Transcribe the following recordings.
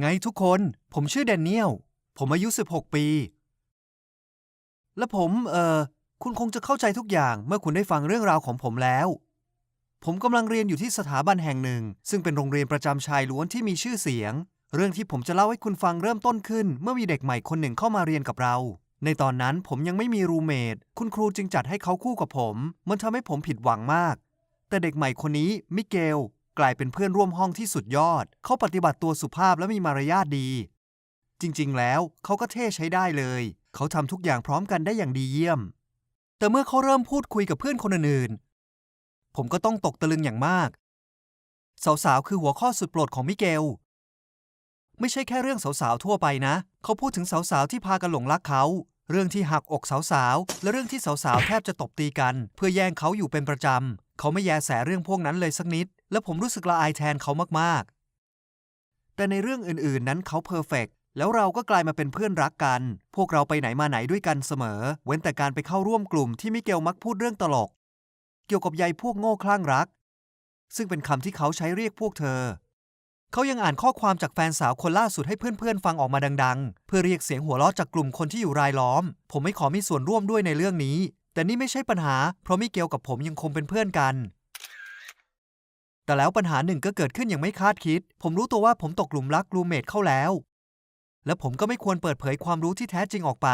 ไงทุกคน ผมชื่อแดเนียล ผมอายุ 16 ปี และผม เอ่อ คุณคงจะเข้าใจทุกอย่างเมื่อคุณได้ฟังเรื่องราวของผมแล้ว ผมกำลังเรียนอยู่ที่สถาบันแห่งหนึ่ง ซึ่งเป็นโรงเรียนประจำชายล้วนที่มีชื่อเสียง เรื่องที่ผมจะเล่าให้คุณฟังเริ่มต้นขึ้น เมื่อมีเด็กใหม่คนหนึ่งเข้ามาเรียนกับเรา ในตอนนั้นผมยังไม่มีรูเมทคุณครูจึงจัดให้เขาคู่กับผม มันทำให้ผมผิดหวังมาก แต่เด็กใหม่คนนี้มิเกล กลายเป็นเพื่อนร่วมห้องที่สุดยอด เขาปฏิบัติตัวสุภาพและมีมารยาทดี จริงๆ แล้วเขาก็เท่ใช้ได้เลย เขาทำทุกอย่างพร้อมกันได้อย่างดีเยี่ยม แต่เมื่อเขาเริ่มพูดคุยกับเพื่อนคนอื่นๆ ผมก็ต้องตกตะลึงอย่างมาก สาวๆ คือหัวข้อสุดโปรดของมิเกล ไม่ใช่แค่เรื่องสาวๆ ทั่วไปนะ เขาพูดถึงสาวๆ ที่พากันหลงรักเขา เรื่องที่หักอกสาวๆ และเรื่องที่สาวๆ แทบจะตบตีกัน เพื่อแย่งเขาอยู่เป็นประจำ เขาไม่แยแสเรื่องพวกนั้นเลยสักนิด และผมรู้สึกละอายแทนเขามากๆ แต่ในเรื่องอื่นๆนั้นเขาเพอร์เฟกต์แล้วเราก็กลายมาเป็นเพื่อนรักกัน พวกเราไปไหนมาไหนด้วยกันเสมอ เว้นแต่การไปเข้าร่วมกลุ่มที่มิเกลมักพูดเรื่องตลก เกี่ยวกับใยพวกโง่คลั่งรัก ซึ่งเป็นคำที่เขาใช้เรียกพวกเธอ เขายังอ่านข้อความจากแฟนสาวคนล่าสุดให้เพื่อนๆ ฟังออกมาดัง ๆ เพื่อเรียกเสียงหัวเราะจากกลุ่มคนที่อยู่รายล้อม ผมไม่ขอมีส่วนร่วมด้วยในเรื่องนี้ แต่นี่ไม่ใช่ปัญหา เพราะมิเกลกับผมยังคงเป็นเพื่อนกัน แต่แล้วปัญหาหนึ่งก็เกิดขึ้นอย่างไม่คาดคิด ผมรู้ตัวว่าผมตกหลุมรักรูเมทเข้าแล้ว และผมก็ไม่ควรเปิดเผยความรู้ที่แท้จริงออกไป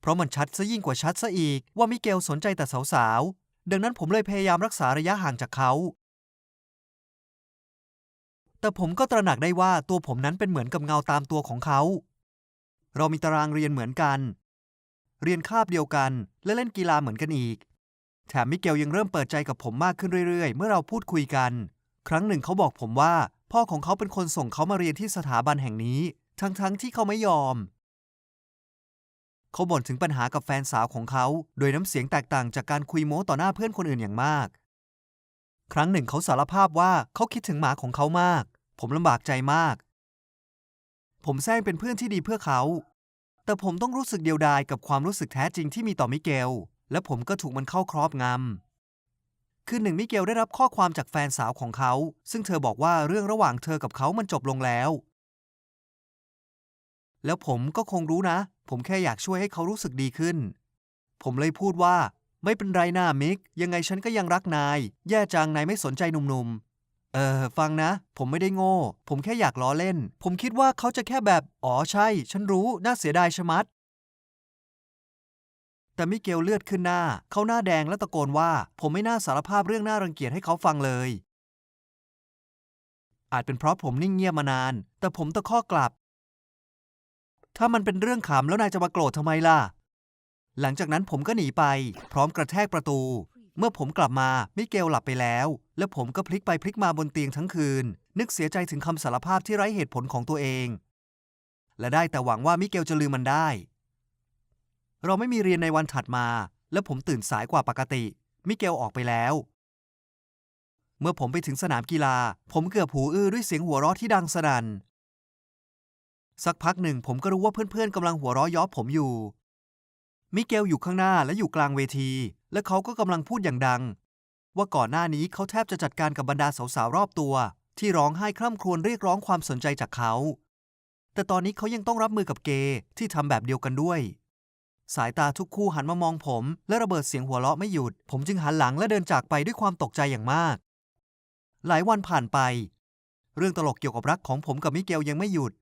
เพราะมันชัดซะยิ่งกว่าชัดซะอีกว่ามิเกลสนใจแต่สาวๆ ดังนั้นผมเลยพยายามรักษาระยะห่างจากเขา แต่ผมก็ตระหนักได้ว่าตัวผมนั้นเป็นเหมือนกับเงาตามตัวของเขา เรามีตารางเรียนเหมือนกัน เรียนคาบเดียวกันและเล่นกีฬาเหมือนกันอีก แถมมิเกลยังเริ่มเปิดใจกับผมมากขึ้นเรื่อย ๆ เมื่อเราพูดคุยกัน ครั้งหนึ่งเขาบอกผมว่า พ่อของเขาเป็นคนส่งเขามาเรียนที่สถาบันแห่งนี้ ทั้งๆที่เขาไม่ยอม เขาบ่นถึงปัญหากับแฟนสาวของเขา โดยน้ำเสียงแตกต่างจากการคุยโม้ต่อหน้าเพื่อนคนอื่นอย่างมาก ครั้งหนึ่งเขาสารภาพว่าเขาคิดถึงหมาของเขามาก ผมลำบากใจมาก ผมแซงเป็นเพื่อนที่ดีเพื่อเขา แต่ผมต้องรู้สึกเดียวดายกับความรู้สึกแท้จริงที่มีต่อมิเกล และผมก็ถูกมันเข้าครอบงำ คืนหนึ่งมิเกลได้รับข้อความจากแฟนสาวของเขา ซึ่งเธอบอกว่าเรื่องระหว่างเธอกับเขามันจบลงแล้ว แล้วผมก็คงรู้นะ ผมแค่อยากช่วยให้เขารู้สึกดีขึ้น ผมเลยพูดว่า ไม่เป็นไรนะมิก ยังไงฉันก็ยังรักนาย แย่จังนายไม่สนใจหนุ่มๆ เออ ฟังนะ ผมไม่ได้โง่ ผมแค่อยากล้อเล่น ผมคิดว่าเขาจะแค่แบบ อ๋อใช่ ฉันรู้ น่าเสียดายชะมัด แต่มิเกลเลือดขึ้นหน้า เขาหน้าแดงและตะโกนว่า ผมไม่น่าสารภาพเรื่องน่ารังเกียจให้เขาฟังเลย อาจเป็นเพราะผมนิ่งเงียบมานาน แต่ผมตะคอกกลับ ถ้ามันเป็นเรื่องขำแล้วนายจะมาโกรธทำไมล่ะ หลังจากนั้นผมก็หนีไป พร้อมกระแทกประตู เมื่อผมกลับมา มิเกลหลับไปแล้ว และผมก็พลิกไปพลิกมาบนเตียงทั้งคืน นึกเสียใจถึงคำสารภาพที่ไร้เหตุผลของตัวเอง และได้แต่หวังว่ามิเกลจะลืมมันได้ เราไม่มีเรียนในวันถัดมา และผมตื่นสายกว่าปกติ มิเกลออกไปแล้ว เมื่อผมไปถึงสนามกีฬา ผมเกือบหูอื้อด้วยเสียงหัวเราะที่ดังสนั่น สักพักหนึ่งผมก็รู้ว่าเพื่อนๆกำลังหัวเราะย้อผมอยู่ มิเกลอยู่ข้างหน้าและอยู่กลางเวที และเขาก็กำลังพูดอย่างดัง ว่าก่อนหน้านี้เขาแทบจะจัดการกับบรรดาสาวๆรอบตัว ที่ร้องไห้คร่ำครวญเรียกร้องความสนใจจากเขา แต่ตอนนี้เขายังต้องรับมือกับเกย์ที่ทำแบบเดียวกันด้วย สายตาทุกคู่หันมามองผม และระเบิดเสียงหัวเราะไม่หยุด ผมจึงหันหลังและเดินจากไปด้วยความตกใจอย่างมาก หลายวันผ่านไป เรื่องตลกเกี่ยวกับรักของผมกับมิเกลยังไม่หยุด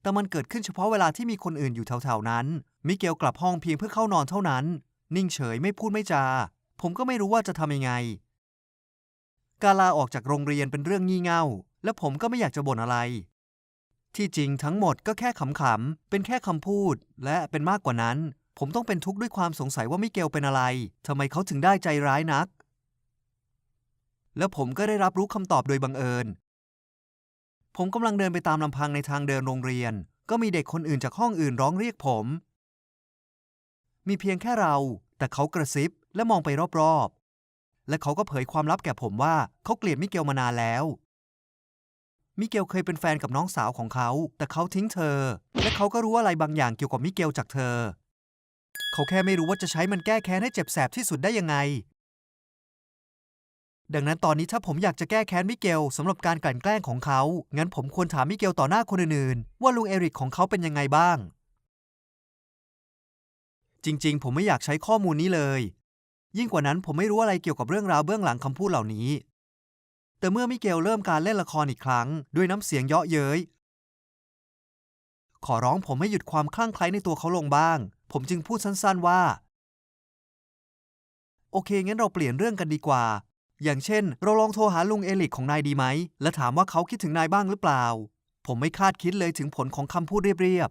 แต่มันเกิดขึ้นเฉพาะเวลาที่มีคนอื่นอยู่แถวๆนั้น มิเกลกลับห้องเพียงเพื่อเข้านอนเท่านั้น นิ่งเฉยไม่พูดไม่จา ผมก็ไม่รู้ว่าจะทำยังไง การลาออกจากโรงเรียนเป็นเรื่องงี่เง่า และผมก็ไม่อยากจะบ่นอะไร ที่จริงทั้งหมดก็แค่ขำๆ เป็นแค่คำพูด และเป็นมากกว่านั้น ผมต้องเป็นทุกข์ด้วยความสงสัยว่ามิเกลเป็นอะไร ทำไมเขาถึงได้ใจร้ายนัก แล้วผมก็ได้รับรู้คำตอบโดยบังเอิญ ผมกำลังเดินไปตามลำพังในทางเดินโรงเรียน ก็มีเด็กคนอื่นจากห้องอื่นร้องเรียกผม มีเพียงแค่เรา แต่เขากระซิบและมองไปรอบๆ และเขาก็เผยความลับแก่ผมว่าเขาเกลียดมิเกลมานานแล้ว มิเกลเคยเป็นแฟนกับน้องสาวของเขา แต่เขาทิ้งเธอ และเขาก็รู้อะไรบางอย่างเกี่ยวกับมิเกลจากเธอ เขาแค่ไม่รู้ว่าจะใช้มันแก้แค้นให้เจ็บแสบที่สุดได้ยังไง ดังนั้นตอนนี้ถ้าผมอยากจะแก้แค้นมิเกลสำหรับการกลั่นแกล้งของเขา งั้นผมควรถามมิเกลต่อหน้าคนอื่นๆ ว่าลุงเอริกของเขาเป็นยังไงบ้าง จริง ๆ ผมไม่อยากใช้ข้อมูลนี้เลย ยิ่งกว่านั้นผมไม่รู้อะไรเกี่ยวกับเรื่องราวเบื้องหลังคำพูดเหล่านี้ แต่เมื่อมิเกลเริ่มการเล่นละครอีกครั้ง ด้วยน้ำเสียงเยาะเย้ย ขอร้องผมให้หยุดความคลั่งไคล้ในตัวเขาลงบ้าง ผมจึงพูดสั้นๆว่า โอเค งั้นเราเปลี่ยนเรื่องกันดีกว่า อย่างเช่น เราลองโทรหาลุงเอลิกของนายดีไหม และถามว่าเขาคิดถึงนายบ้างหรือเปล่า ผมไม่คาดคิดเลยถึงผลของคำพูดเรียบ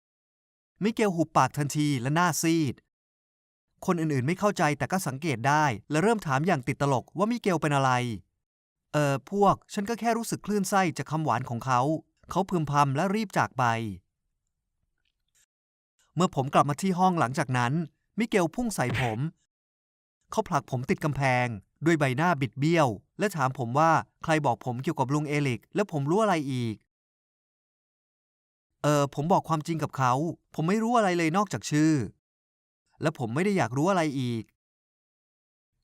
ๆมิเกลหุบปากทันทีและหน้าซีด คนอื่นๆไม่เข้าใจแต่ก็สังเกตได้ และเริ่มถามอย่างติดตลกว่ามิเกลเป็นอะไร เออพวก ฉันก็แค่รู้สึกคลื่นไส้จากคำหวานของเขา เขาพึมพำและรีบจากไป เมื่อผมกลับมาที่ห้องหลังจากนั้น มิเกลพุ่งใส่ผม เขาผลักผมติดกำแพง ด้วยใบหน้าบิดเบี้ยว และถามผมว่าใครบอกผมเกี่ยวกับลุงเอลิก และผมรู้อะไรอีก เออผมบอกความจริงกับเขา ผมไม่รู้อะไรเลยนอกจากชื่อ และผมไม่ได้อยากรู้อะไรอีก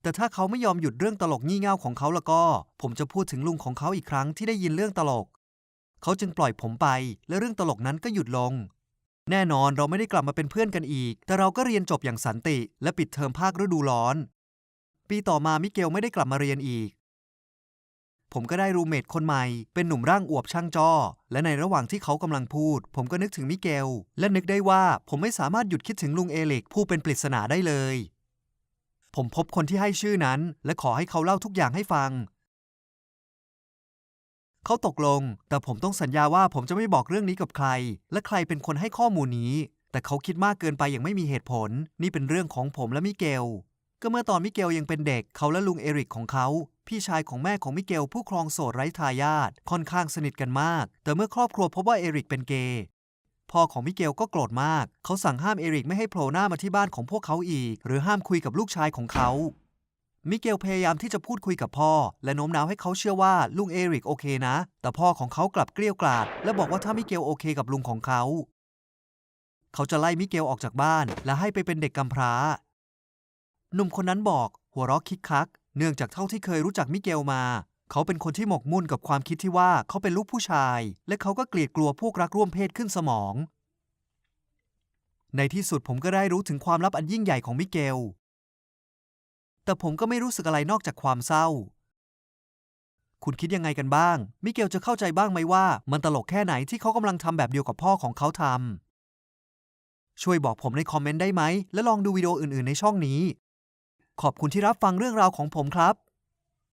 แต่ถ้าเขาไม่ยอมหยุดเรื่องตลกงี่เง่าของเขาแล้วก็ ผมจะพูดถึงลุงของเขาอีกครั้งที่ได้ยินเรื่องตลก เขาจึงปล่อยผมไป และเรื่องตลกนั้นก็หยุดลง แน่นอนเราไม่ได้กลับมาเป็นเพื่อนกันอีก แต่เราก็เรียนจบอย่างสันติ และปิดเทอมภาคฤดูร้อน ปีต่อมามิเกลไม่ได้กลับมาเรียนอีก ผมก็ได้รูเมทคนใหม่ เป็นหนุ่มร่างอวบช่างจ้อ และในระหว่างที่เขากำลังพูด ผมก็นึกถึงมิเกล และนึกได้ว่าผมไม่สามารถหยุดคิดถึงลุงเอลิกผู้เป็นปริศนาได้เลย ผมพบคนที่ให้ชื่อนั้น และขอให้เขาเล่าทุกอย่างให้ฟัง เขาตกลง แต่ผมต้องสัญญาว่าผมจะไม่บอกเรื่องนี้กับใคร และใครเป็นคนให้ข้อมูลนี้ แต่เขาคิดมากเกินไปอย่างไม่มีเหตุผล นี่เป็นเรื่องของผมและมิเกลก็เมื่อตอนมิเกลยังเป็นเด็กเขาและลุงเอริกของเขา พี่ชายของแม่ของมิเกลผู้ครองโสดไร้ทายาทค่อนข้างสนิทกันมาก แต่เมื่อครอบครัวพบว่าเอริกเป็นเกย์พ่อของมิเกลก็โกรธมาก เขาสั่งห้ามเอริกไม่ให้โผล่หน้ามาที่บ้านของพวกเขาอีก หรือห้ามคุยกับลูกชายของเขา มิเกลพยายามที่จะพูดคุยกับพ่อ และโน้มน้าวให้เขาเชื่อว่าลุงเอริกโอเคนะ แต่พ่อของเขากลับเกลี้ยกล่อดและบอกว่าถ้ามิเกลโอเคกับลุงของเขา เขาจะไล่มิเกลออกจากบ้าน และให้ไปเป็นเด็กกำพร้า หนุ่มคนนั้นบอก หัวเราะคิกคัก เนื่องจากเท่าที่เคยรู้จักมิเกลมา เขาเป็นคนที่หมกมุ่นกับความคิดที่ว่าเขาเป็นลูกผู้ชาย และเขาก็เกลียดกลัวพวกรักร่วมเพศขึ้นสมอง ในที่สุดผมก็ได้รู้ถึงความลับอันยิ่งใหญ่ของมิเกล แต่ผมก็ไม่รู้สึกอะไรนอกจากความเศร้า คุณคิดยังไงกันบ้าง มิเกลจะเข้าใจบ้างไหมว่า มันตลกแค่ไหนที่เขากำลังทำแบบเดียวกับพ่อของเขาทำช่วยบอกผมในคอมเมนต์ได้ไหม และลองดูวิดีโออื่น ๆ ในช่องนี้ ขอบคุณที่รับฟังเรื่องราวของผมครับ